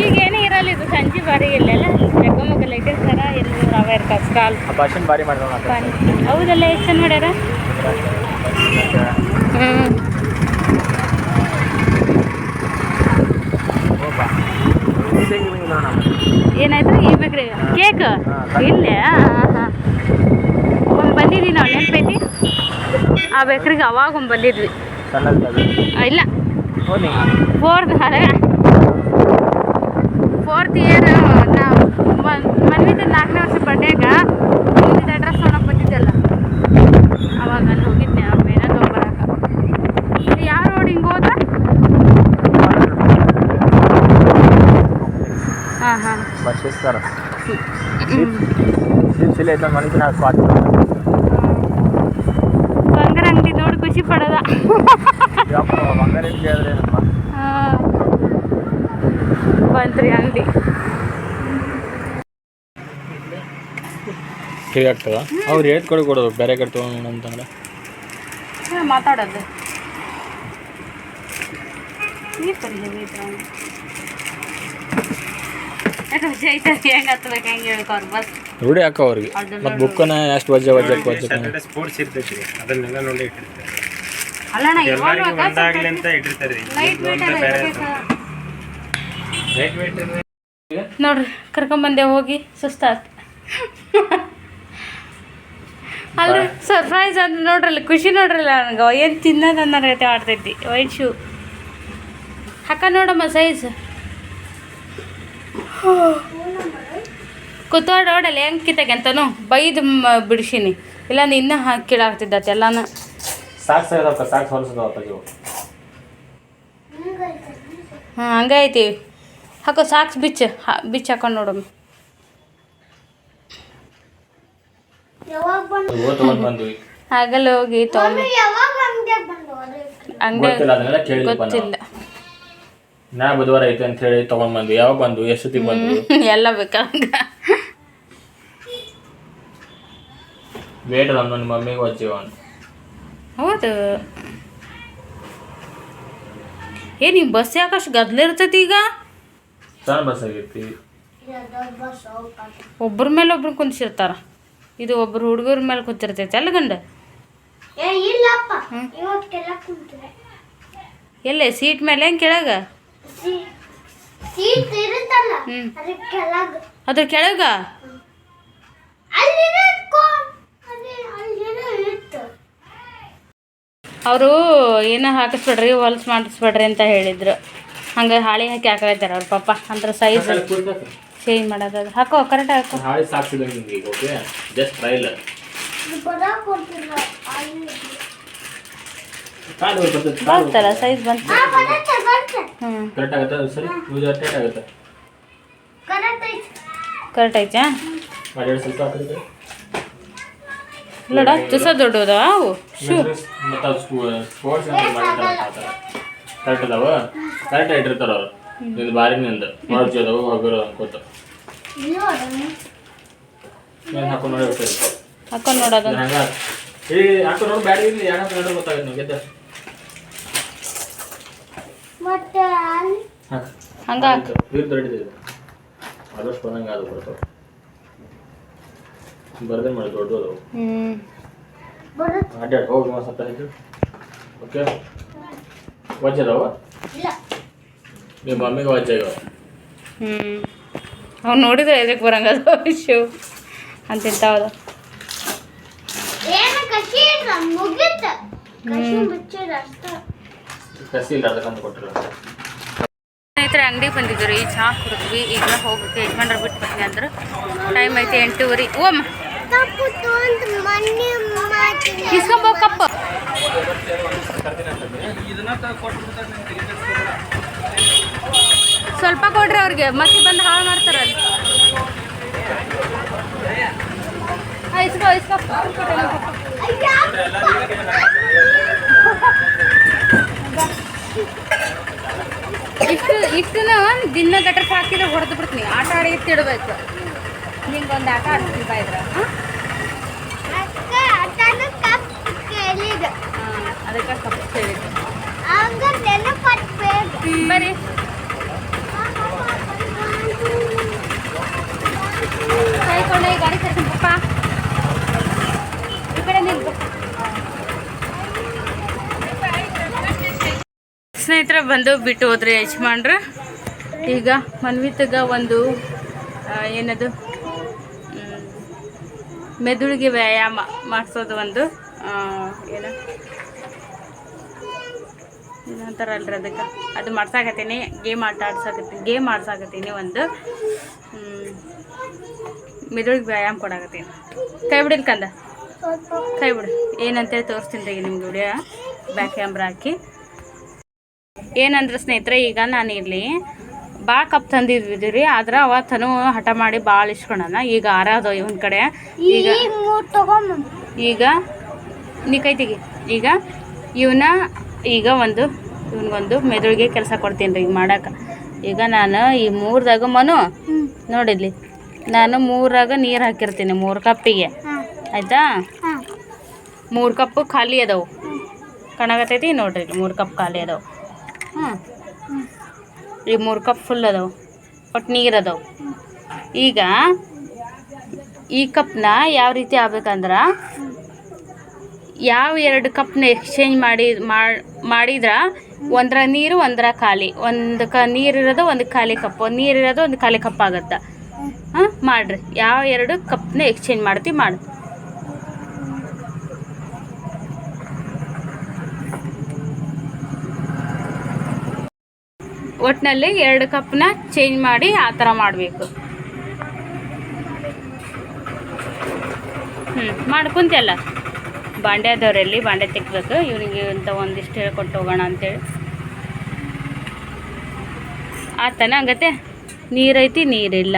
[SPEAKER 1] ಈಗೇನೇ ಇರಲ್ಲ ಇದು ಸಂಜೆ ಬಾರಿ ಇಲ್ಲೆಲ್ಲ. ಜಗ್ಗಮಗ್ಗ ಲೈಟರ್ ಥರ ಎಲ್ಲ ರವೆ ಇರ್ತಾವೆ. ಸ್ಟಾಲ್
[SPEAKER 3] ಭಾಷಣ ಬಾರಿ ಮಾಡೋಣ
[SPEAKER 1] ಹೌದಲ್ಲ ಎಷ್ಟು ಚಂದ ಮಾಡ್ಯಾರ? ಹ್ಞೂ ಏನಾಯ್ತು? ಈ ಬೇಕ್ರಿ ಕೇಕ್? ಇಲ್ಲ? ಒಮ್ಮೆ ಬಂದಿದ್ವಿ ನಾವು ನೆನಪೈತಿ. ಆ ಬೇಕ್ರಿಗೆ ಅವಾಗ ಒಮ್ಮೆ ಬಂದಿದ್ವಿ. ಇಲ್ಲ. ಫೋರ್ತ್ ಫೋರ್ತ್ ಇಯರ್ ನಾವು ಮನ್ವಿದ ನಾಲ್ಕನೇ ವರ್ಷ ಬರ್ಡೇಗ ಮುಂದಿನ ಅಡ್ರೆಸ್ ತೊಗೊಂಡು ಬಂದಿದ್ದೆಲ್ಲ ಅವಾಗ ಅಲ್ಲಿ ಹೋಗಿದ್ದೆ ಅವ್ರ ಮೇನ ತೊಗೊಂಬರಕ ಯಾವ ರೋಡ್ ಹಿಂಗೆ ಹೋದ ಹಾಂ ಹಾಂ
[SPEAKER 3] ಸಿಲೆ ಐತೆ ಮನುಷ್ಯನ ಸ್ವಾತ
[SPEAKER 1] ಬಂಗಾರ ಅಂಗಡಿ ನೋಡಿ ಖುಷಿ ಪಡೋದ
[SPEAKER 3] ಯಪ್ಪ ಬಂಗಾರ ಏನು ಕೇಳಿದ್ರೆ
[SPEAKER 1] ಬಂತ್ರಿ ಅಂಗಡಿ
[SPEAKER 3] ಫ್ರೀ ಆಗ್ತದ ಅವ್ರು ರೇಟ್ ಕೊಡಿ ಕೊಡೋದು ಬೇರೆ ಕಡೆ ತೊಗೊಂಡು ಅಂತಂದ್ರೆ
[SPEAKER 1] ಮಾತಾಡೋದು ಪರಿಚಯ ಯಾಕೆ ವಿಜಯ ಹೆಂಗೆ ಹತ್ಬೇಕು ಹೆಂಗೆ ಹೇಳ್ಕೋರು ಬಸ್
[SPEAKER 3] ರೂಢಿ ಹಾಕೋ ಅವ್ರಿಗೆ. ಮತ್ತು ಬುಕ್ಕನ ಎಷ್ಟು ವಜ್ಜೆ ವಜ್ಜೆ
[SPEAKER 4] ಸ್ಪೋರ್ಟ್ಸ್ ಇರ್ತೈತಿ ಅದನ್ನೆಲ್ಲ ನೋಡಿ ಇಟ್ಟಿರ್ತಾರೆ. ಎಲ್ಲರಿಗೂ ಒಂದಾಗ್ಲಿ ಅಂತ ಇಟ್ಟಿರ್ತಾರೆ
[SPEAKER 1] ನೋಡ್ರಿ ಕರ್ಕೊಂಬಂದೆ ಹೋಗಿ ಸುಸ್ತಾತ್. ಅಲ್ರಿ ಸರ್ಪ್ರೈಸ್ ಅಂದ್ರೆ ನೋಡ್ರಲ್ಲ ಖುಷಿ ನೋಡ್ರಲ್ಲ ನನಗೆ. ಏನು ತಿನ್ನೋದು ಅನ್ನೋ ರೀತಿ ಆಡ್ತೈತಿ ವೈಟ್ ಶೂ ಹಾಕ ನೋಡಮ್ಮ ಸೈಜ್ ಕೂತ್ಕೊಂಡು ನೋಡಲ್ಲ ಹೆಂಗೆ ಕಿತ್ತಾಗೆ ಅಂತನು? ಬೈದು ಬಿಡ್ಸೀನಿ. ಇಲ್ಲಾಂದ್ರೆ ಇನ್ನೂ ಹಾಕಿ ಕೀಳಾಗ್ತಿದ್ದತ್ತೆ ಎಲ್ಲಾನು.
[SPEAKER 3] ಸಾಕ್ಸ್ ಇದಾವ ಸಾಕ್ಸ್ ಹೊಲಸದವಪ್ಪ ಇವು
[SPEAKER 1] ಹಾಂ ಹಂಗೆ ಐತಿ. ಹಾಕೋ ಸಾಕ್ಸ್ ಬಿಚ್ಚ. ಹಾ ಬಿಚ್ಚ ಹಾಕೊಂಡು ನೋಡಮ್ಮ ಆಗಲ್ಲ ಹೋಗಿ ತೊಗೊಂಡು.
[SPEAKER 2] ಅಂಗಡಿ
[SPEAKER 3] ಅದನ್ನೆಲ್ಲ
[SPEAKER 1] ಗೊತ್ತಿಲ್ಲ.
[SPEAKER 3] ನಾ ಬುಧವಾರ ಐತೆ ಅಂತ ಹೇಳಿ ತಗೊಂಡ್ ಬಂದ್ವಿ? ಯಾವಾಗ ಬಂದು ಎಷ್ಟೊತ್ತಿಗೆ ಬಂದು
[SPEAKER 1] ಎಲ್ಲ ಬೇಕಂಗ
[SPEAKER 3] ವೇಟ್ ಅದ ನಿಮ್ಮ ಮಮ್ಮಿಗೆ ಒಜ್ಜೀವ ಅಂತ.
[SPEAKER 1] ಹೌದು. ಏ ನಿಮ್ಮ ಬಸ್ ಯಾಕಷ್ಟು ಗದ್ಲ ಇರ್ತೈತಿ ಈಗ?
[SPEAKER 3] ಸಣ್ಣ ಬಸ್ ಆಗೈತಿ.
[SPEAKER 1] ಒಬ್ಬರ ಮೇಲೆ ಒಬ್ರು ಕುಂತಿರ್ತಾರ ಇದು ಒಬ್ರು ಹುಡುಗರ ಮೇಲೆ ಕುಂತಿರ್ತೈತೆ. ಅಲ್ಲ ಗಂಡ?
[SPEAKER 2] ಏ ಇಲ್ಲಪ್ಪ. ಇವತ್ತೆಲ್ಲ ಕುಂತ್ರೆ.
[SPEAKER 1] ಎಲ್ಲೇ ಸೀಟ್ ಮೇಲೆ ಹೆಂಗೆ ಕೆಳಗ.
[SPEAKER 2] ಅದ್ರ ಕೆಳಗ.
[SPEAKER 1] ಅವರು ಏನೋ ಹಾಕಿಸ್ಬೇಡ್ರಿ ಹೊಲ್ಸ್ ಮಾಡಿಸ್ಬೇಡ್ರಿ ಅಂತ ಹೇಳಿದ್ರು. ಹಂಗೆ ಹಾಳಿ ಹಾಕಿ ಹಾಕೈತಾರೆ ಅವ್ರ ಪಾಪ ಅಂದ್ರೆ ಸೈಜ್ ಚೇಂಜ್ ಮಾಡೋದು. ಹಾಕೋ ಕರೆಕ್ಟ್ ಹಾಕೋ.
[SPEAKER 3] ಹಾಳಿ ಸಾಕ್ಸಿದ ನಿಮ್ಗೆ ಓಕೆ ಜಸ್ಟ್ ಟ್ರೈಲ್
[SPEAKER 2] ಇದು ಬರಾಕ್ ಕೊಡ್ತಿಲ್ಲ ಅಲ್ಲಿ
[SPEAKER 3] ಕಾಲು ಬರ್ತದೆ ಕಾಲು
[SPEAKER 1] ಬಂತಲ್ಲ ಸೈಜ್ ಬಂತು. ಹ್ಞೂ
[SPEAKER 3] ಕರೆಕ್ಟ್ ಆಗುತ್ತೆ ಸರಿ? ಟೈಟ್ ಆಗುತ್ತೆ?
[SPEAKER 2] ಕರೆಕ್ಟ್ ಐತಿ.
[SPEAKER 3] ಎರಡು ಸ್ವಲ್ಪ ಹಾಕಿದ್ರೆ
[SPEAKER 1] ನೋಡ ದೊಡ್ಡದ ಅವು. ಶೂ.
[SPEAKER 3] ಮತ್ತು ಅದು ಸ್ಪೋರ್ಟ್ಸ್ ಅಂತ ಕರೆಕ್ಟ್ ಅದಾವ? ಕರೆಕ್ಟ್ ಇಟ್ಟಿರ್ತಾರ ಅವ್ರು. ಇದು ಅದಾವು ಹೋಗಿರೋ ಅನ್ಕೋತ
[SPEAKER 2] ಇಲ್ಲೋ ಅದನ್ನ
[SPEAKER 3] ಏನು ಹಾಕೊಂಡು ನೋಡಿ
[SPEAKER 1] ಹಾಕೊಂಡು ನೋಡೋದು.
[SPEAKER 3] ಹಂಗ ಏ ಹಾಕೊಂಡು ನೋಡಿ ಬ್ಯಾಡಿ ಇಲ್ಲಿ ಗೊತ್ತಾಗುತ್ತೆ ನಿಮ್ಗೆ ಗೆದ್ದ
[SPEAKER 2] ಮತ್ತೆ ಅಲ್ಲಿ
[SPEAKER 3] ಹಾಂ
[SPEAKER 1] ಹಂಗ
[SPEAKER 3] ಆದಷ್ಟು ಬಂದಂಗೆ ಅದು ಬರ್ತಾವೆ. ಬರ್ದೇ ಮಾಡಿ ದೊಡ್ಡದು ಅದಾವು ಅಡ್ಡಾಡ್ ಹೋಗಿ ಒಂದು ಸತ್ತ ಓಕೆ ವಜ್ಜ ಅದಾವ?
[SPEAKER 2] ಇಲ್ಲ.
[SPEAKER 3] ನಿಮ್ಮ ಮಮ್ಮಿಗೆ ವಜ್ಜ ಆಗ್ಯಾವ.
[SPEAKER 1] ಹ್ಞೂ ಅವ್ನು ನೋಡಿದ್ರೆ ಎದಕ್ಕೆ ಬರಂಗದು ಶೂ ಅಂತ ಇಂಥವ್ದು
[SPEAKER 2] ಏನು ಕಸಿ ಇಲ್ಲ ಮುಗಿತ. ಕಸಿ ಮುಚ್ಚಿದ ಅಷ್ಟ.
[SPEAKER 3] ಕಸಿ ಅಂಗಡಿ ಅದಕ್ಕಂತ ಈ
[SPEAKER 1] ಸ್ನೇಹಿತರೆ ಅಂಗಡಿಗೆ ಬಂದಿದ್ದು ರೀ ಚಹಾ ಕುಡಿದ್ವಿ. ಈಗ ಹೋಗಿ ಯಜಮಾನ್ರ ಬಿಟ್ಟು ಬರ್ತೀನಿ ಅಂದ್ರೆ. ಟೈಮ್ ಐತೆ ಎಂಟೂವರೆ.
[SPEAKER 2] ಓಮ್
[SPEAKER 1] ಇಸ್ಕೊಂಬೋ ಕಪ್ಪು. ಸ್ವಲ್ಪ ಕೊಡ್ರಿ ಅವ್ರಿಗೆ. ಮತ್ತೆ ಬಂದು ಹಾಳು ಮಾಡ್ತಾರಲ್ಲ. ಇಸ್ಕೋ ಇಸ್ಕೋ. ಇಷ್ಟು ಇಷ್ಟನ್ನ ದಿನ ಗಟ್ರಕ್ಕೆ ಹಾಕಿದ್ರೆ ಹೊಡೆದು ಬಿಡ್ತೀನಿ. ಆಟ ಆಡಿ ತಿಡ್ಬೇಕು ನಿಂಗೆ ಒಂದು ಆಟ ಆಡ್ತೀನಿ ಇದ್ರ
[SPEAKER 2] ಕಪ್
[SPEAKER 1] ಅದಕ್ಕೆ ಬರ್ರಿ ಕೈಕೊಂಡೆ ಗಾಡಿ ಕರ್ಕೊಂಡು ಪಪ್ಪ ಈ ಕಡೆ ನಿಲ್ಬ ಸ್ನೇಹಿತರ ಬಂದು ಬಿಟ್ಟು ಹೋದ್ರೆ ಯಜಮಾನ್ರು. ಈಗ ಮನ್ವಿತಗ ಒಂದು ಏನದು? ಮೆದುಳಿಗೆ ವ್ಯಾಯಾಮ ಮಾಡಿಸೋದು ಒಂದು ಏನ? ಏನು ಏನಂತಾರಲ್ರಿ ಅದಕ್ಕೆ? ಅದು ಮಾಡ್ಸಾಕತ್ತೀನಿ, ಗೇಮ್ ಆಟ ಆಡ್ಸಾಕತ್ತೀನಿ, ಗೇಮ್ ಆಡ್ಸಾಕತ್ತೀನಿ ಒಂದು ಮೆದುಳಿಗೆ ವ್ಯಾಯಾಮ ಕೊಡಾಕತ್ತೀನಿ. ಕೈ ಬಿಡಿಲ್ ಕಂದ? ಕೈ ಬಿಡು. ಏನಂತೇಳಿ ತೋರಿಸ್ತೀನಿ ನಿಮ್ಗೆ ವಿಡಿಯೋ. ಬ್ಯಾಕ್ ಕ್ಯಾಮ್ರಾ ಹಾಕಿ. ಏನಂದ್ರೆ ಸ್ನೇಹಿತರೆ ಈಗ ನಾನು ಇಲ್ಲಿ ಭಾಳ ಕಪ್ ತಂದಿದ್ವಿ ರೀ ಆದ್ರೆ ಅವತ್ತನು ಹಠ ಮಾಡಿ ಭಾಳ ಇಸ್ಕೊಂಡನ. ಈಗ ಆರಾದೋ ಇವನ್ ಕಡೆ. ಈಗ
[SPEAKER 2] ಈಗ
[SPEAKER 1] ನೀ ಈಗ ಇವನ ಈಗ ಒಂದು ಇವನಿಗೊಂದು ಮೆದುಳಿಗೆ ಕೆಲಸ ಕೊಡ್ತೀನಿ ರೀ ಈಗ ಮಾಡಕ್ಕೆ ಈಗ ನಾನು ಈ ಮೂರ್ದಾಗ ಮನು ನೋಡಿದ್ಲಿ ನಾನು ಮೂರಾಗ ನೀರು ಹಾಕಿರ್ತೀನಿ ಮೂರು ಕಪ್ಪಿಗೆ. ಆಯಿತಾ? ಮೂರು ಕಪ್ಪು ಖಾಲಿ ಅದಾವು. ಕಣಗತೈತಿ ನೋಡ್ರಿ ಮೂರು ಕಪ್ ಖಾಲಿ ಅದಾವು. ಹ್ಞೂ ಈ ಮೂರು ಕಪ್ ಫುಲ್ ಅದಾವೆ. ಒಟ್ಟು ನೀರು ಅದಾವೆ. ಈಗ ಈ ಕಪ್ನ ಯಾವ ರೀತಿ ಆಗ್ಬೇಕಂದ್ರೆ ಯಾವ ಎರಡು ಕಪ್ನ ಎಕ್ಸ್ಚೇಂಜ್ ಮಾಡಿ ಮಾಡಿದ್ರೆ ಒಂದರ ನೀರು, ಒಂದರ ಖಾಲಿ. ಒಂದು ಕ ನೀರಿರೋದು ಒಂದು ಖಾಲಿ ಕಪ್ ಒಂದು ನೀರಿರೋದು ಒಂದು ಖಾಲಿ ಕಪ್ ಆಗುತ್ತೆ. ಹಾಂ, ಮಾಡಿರಿ. ಯಾವ ಎರಡು ಕಪ್ನ ಎಕ್ಸ್ಚೇಂಜ್ ಮಾಡ್ತೀವಿ. ಮಾಡಿ ಒಟ್ಟಿನಲ್ಲಿ ಎರಡು ಕಪ್ನ ಚೇಂಜ್ ಮಾಡಿ ಆ ಥರ ಮಾಡಬೇಕು. ಹ್ಞೂ ಮಾಡ್ಕೊಂತಲ್ಲ ಬಾಂಡ್ಯದವರಲ್ಲಿ ಬಾಂಡೆ ತೆಗ್ಬೇಕು ಇವನಿಗೆ ಅಂತ ಒಂದಿಷ್ಟು ಹೇಳ್ಕೊಟ್ಟು ಹೋಗೋಣ ಅಂತೇಳಿ. ಆತನ ಹಂಗತ್ತೆ ನೀರೈತಿ, ನೀರಿಲ್ಲ.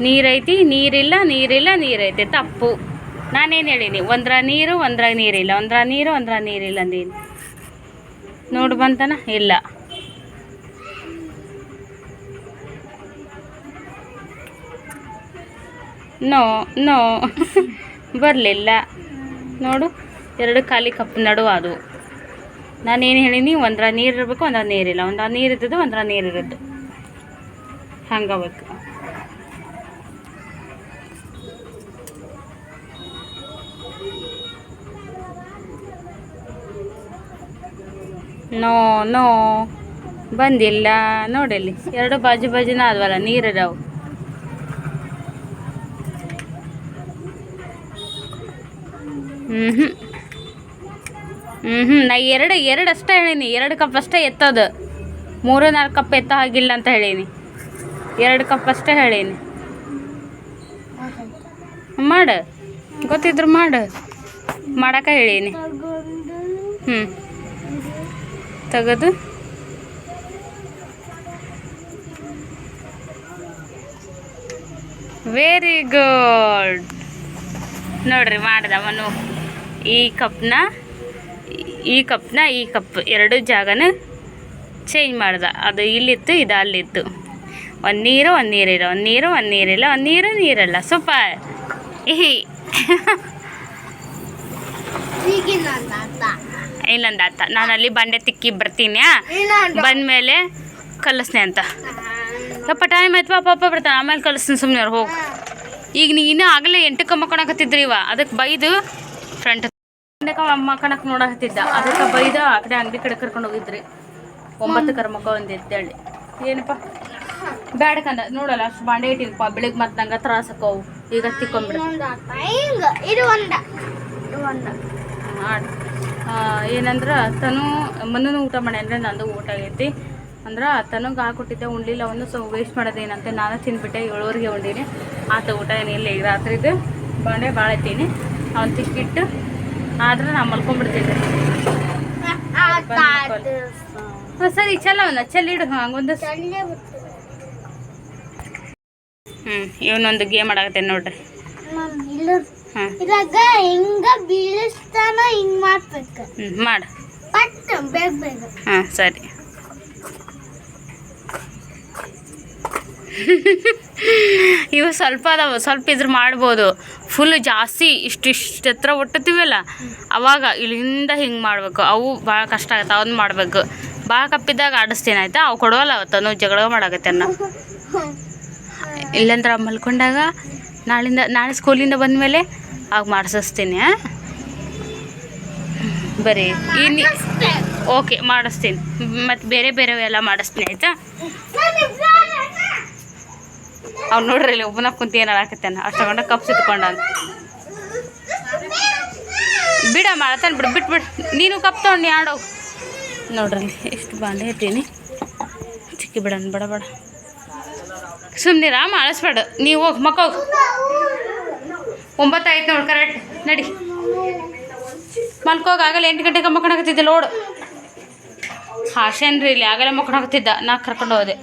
[SPEAKER 1] ನೀರೈತಿ, ನೀರಿಲ್ಲ ನೀರಿಲ್ಲ, ನೀರೈತೆ. ತಪ್ಪು. ನಾನೇನು ಹೇಳೀನಿ? ಒಂದ್ರ ನೀರು, ಒಂದ್ರ ನೀರಿಲ್ಲ. ಒಂದ್ರ ನೀರು, ಒಂದ್ರ ನೀರಿಲ್ಲ ಅಂದೀನಿ. ನೋಡು ಬಂತನ? ಇಲ್ಲ. No no. ಬರಲಿಲ್ಲ. ನೋಡು, ಎರಡು ಖಾಲಿ ಕಪ್ ನಡುವ ಅದು. ನಾನೇನು ಹೇಳೀನಿ ಒಂದರ ನೀರು ಇರಬೇಕು, ಒಂದರ ನೀರಿಲ್ಲ ಒಂದರ ನೀರು ಇದ್ದದ್ದು, ಒಂದರ ನೀರು ಇರೋದು. ಹಂಗಬೇಕು. No no. ಬಂದಿಲ್ಲ. ನೋಡಲ್ಲಿ. ಎರಡು ಬಾಜು ಅದವಲ್ಲ ಆದ್ವಲ್ಲ ನೀರಿದಾವು ಹ್ಞೂ ಹ್ಞೂ ಹ್ಞೂ ನಾ ಎರಡು ಎರಡು ಅಷ್ಟೇ ಹೇಳೀನಿ. ಎರಡು ಕಪ್ ಅಷ್ಟೇ ಎತ್ತೋದು. ಮೂರು, ನಾಲ್ಕು ಕಪ್ ಎತ್ತ ಹಾಗಿಲ್ಲ ಅಂತ ಹೇಳೀನಿ. ಎರಡು ಕಪ್ ಅಷ್ಟೇ ಹೇಳೀನಿ. ಮಾಡು. ಗೊತ್ತಿದ್ರು ಮಾಡು. ಮಾಡಕ್ಕೆ ಹೇಳೀನಿ. ಹ್ಞೂ ತೆಗೆದು. ವೆರಿ ಗುಡ್ ನೋಡ್ರಿ ಮಾಡ್ದ ಮನು ಈ ಕಪ್ನ ಈ ಕಪ್ನ ಈ ಕಪ್ ಎರಡು ಜಾಗನ ಚೇಂಜ್ ಮಾಡ್ದೆ. ಅದು ಇಲ್ಲಿತ್ತು ಇದು ಅಲ್ಲಿತ್ತು. ಒಂದು ನೀರು ಒಂದು ನೀರಿಲ್ಲ ಒಂದು ನೀರು ಒಂದು ನೀರಿಲ್ಲ ಒಂದು ನೀರು ನೀರಲ್ಲ ಸೂಪರ್. ಇಹಿ ಇನ್ನೊಂದು ಆತ ನಾನು ಅಲ್ಲಿ ಬಂಡೆ ತಿಕ್ಕಿ ಬರ್ತೀನಿ
[SPEAKER 2] ಬಂದ
[SPEAKER 1] ಬಂದಮೇಲೆ ಕಲಿಸ್ನೆ ಅಂತ. ಸ್ವಲ್ಪ ಟೈಮ್ ಆಯ್ತು ಪಾಪ ಪಾಪ ಬರ್ತಾನೆ. ಆಮೇಲೆ ಕಲಿಸ್ತೀನಿ ಸುಮ್ಮನೆ ಅವ್ರು ಹೋಗಿ. ಈಗ ನೀ ಇನ್ನೂ ಆಗಲೇ ಎಂಟು ಮಕ್ಕೊಳಕತ್ತಿದ್ರಿ ಇವ. ಅದಕ್ಕೆ ಬೈದು ಫ್ರಂಟ್ ಮಕ್ಕಳಕ್ಕೆ ನೋಡಕತ್ತಿದ್ದ ಅದಕ್ಕೆ ಬೈದ ಆ ಕಡೆ ಅಂಗಡಿ ಕಡೆ ಕರ್ಕೊಂಡು ಹೋಗಿದ್ರಿ. ಒಂಬತ್ತು ಕರ ಒಂದ್ ಎದ್ದೇಳಿ. ಏನಪ್ಪ? ಬ್ಯಾಡಕಂದ ನೋಡಲ್ಲ ಅಷ್ಟು ಬಾಂಡೆ ಇಟ್ಟಿಲ್ಪ ಬೆಳಿಗ್ಗೆ ಮತ್ತೆ ನಂಗೆ ತ್ರಾಸ ಅಕ್ಕವು. ಈಗ ತಿಕ್ಕೊಂಬಿಡು ಏನಂದ್ರೆ ತನು ಮನೂ ಊಟ ಮಾಡಿ ಅಂದರೆ ನಂದು ಊಟ ಆಗೈತಿ ಅಂದ್ರೆ ತನಗೆ ಹಾಕೊಟ್ಟಿದ್ದೆ ಉಣ್ಲಿಲ್ಲ ಅವನು ಸೊ ವೇಸ್ಟ್ ಮಾಡೋದೇನಂತೆ ನಾನು ತಿಂದ್ಬಿಟ್ಟೆ ಏಳುವರಿಗೆ ಉಂಡೀನಿ. ಆತ ಊಟ ಏನಿಲ್ಲ ಈಗ ರಾತ್ರಿದು ಬಾಂಡೆ ಭಾಳ ಐತೀನಿ. ಅವ್ನು ತಿಕ್ಕಿಟ್ಟು ಆದ್ರೆ ನಾನು ಮಲ್ಕೊಂಡ್ಬಿಡ್ತಿದ್ದೆ ಸರಿ ಚಲವನ್ನ ಚೆಲ್ಲಿಡು ಹಂಗೊಂದು ಹ್ಞೂ ಇವನೊಂದು ಗೇಮ್ ಆಡಾಕತ್ತೇನೆ ನೋಡ್ರಿ.
[SPEAKER 2] ಇದಾಗ ಹಿಂಗ ಬೀಳಿಸ್ತಾನ ಹಿಂಗ್ ಮಾಡ್ಬೇಕು.
[SPEAKER 1] ಹ್ಞೂ ಮಾಡು.
[SPEAKER 2] ಪಟ್ ಬೇಗ ಬೇಗ.
[SPEAKER 1] ಹಾಂ ಸರಿ. ಇವು ಸ್ವಲ್ಪ ಅದಾವ ಸ್ವಲ್ಪ ಇದ್ರ ಮಾಡ್ಬೋದು. ಫುಲ್ ಜಾಸ್ತಿ ಇಷ್ಟಿಷ್ಟು ಹತ್ರ ಒಟ್ಟುತ್ತೀವಲ್ಲ? ಅವಾಗ ಇಲ್ಲಿಂದ ಹಿಂಗೆ ಮಾಡ್ಬೇಕು. ಅವು ಭಾಳ ಕಷ್ಟ ಆಗುತ್ತೆ ಅವನ್ನ ಮಾಡಬೇಕು. ಭಾಳ ಕಪ್ಪಿದ್ದಾಗ ಆಡಿಸ್ತೀನಿ ಆಯ್ತಾ? ಅವು ಕೊಡೋಲ್ಲ ಅವತ್ತನು ಜಗಳ ಮಾಡಾಕತ್ತೆ ಅನ್ನ. ಇಲ್ಲಂದ್ರೆ ಮಲ್ಕೊಂಡಾಗ ನಾಳಿಂದ ನಾಳೆ ಸ್ಕೂಲಿಂದ ಬಂದಮೇಲೆ ಆಗ ಮಾಡಿಸ್ತೀನಿ ಬರೀ ಇನ್ನು ಓಕೆ ಮಾಡಿಸ್ತೀನಿ. ಮತ್ತು ಬೇರೆ ಬೇರೆ ಎಲ್ಲ ಮಾಡಿಸ್ತೀನಿ ಆಯಿತಾ? ಅವ್ನು ನೋಡ್ರಿ ಇಲ್ಲಿ ಒಬ್ಬನ ಕುಂತ ಏನು ಹಾಕತ್ತೇನ ಅಷ್ಟು ತಗೊಂಡ ಕಪ್ ಸುತ್ಕೊಂಡ ಬಿಡ ಮಾಡತ್ತಾನೆ ಬಿಡು ಬಿಡು. ನೀನು ಕಪ್ ತೊಗೊಂಡು ಆಡೋ ನೋಡ್ರಿ ಎಷ್ಟು ಬಾಂಡೆ ಇರ್ತೀನಿ ಚಿಕ್ಕಿ ಬಿಡಣ ಬಡ ಬಡ. ಸುಮ್ಮನೆ ರಾಮ ಅಳಿಸ್ಬೇಡ ನೀವು ಹೋಗಿ ಮಕ್ಕೋಗಿ ಒಂಬತ್ತು ಆಯ್ತು ನೋಡಿ ಕರೆಕ್ಟ್ ನಡಿ. ಮಲ್ಕೋಗ ಆಗಲ್ಲ ಎಂಟು ಗಂಟೆಗೆ ಮಕ್ಕಳಾಗತ್ತಿದ್ದೆ ಲೋಡು. ಹಾಶೇನ್ರಿ, ಇಲ್ಲಿ ಆಗಲೇ ಮಕ್ಕಳಾಗತ್ತಿದ್ದ ನಾ ಕರ್ಕೊಂಡು ಹೋದೆ.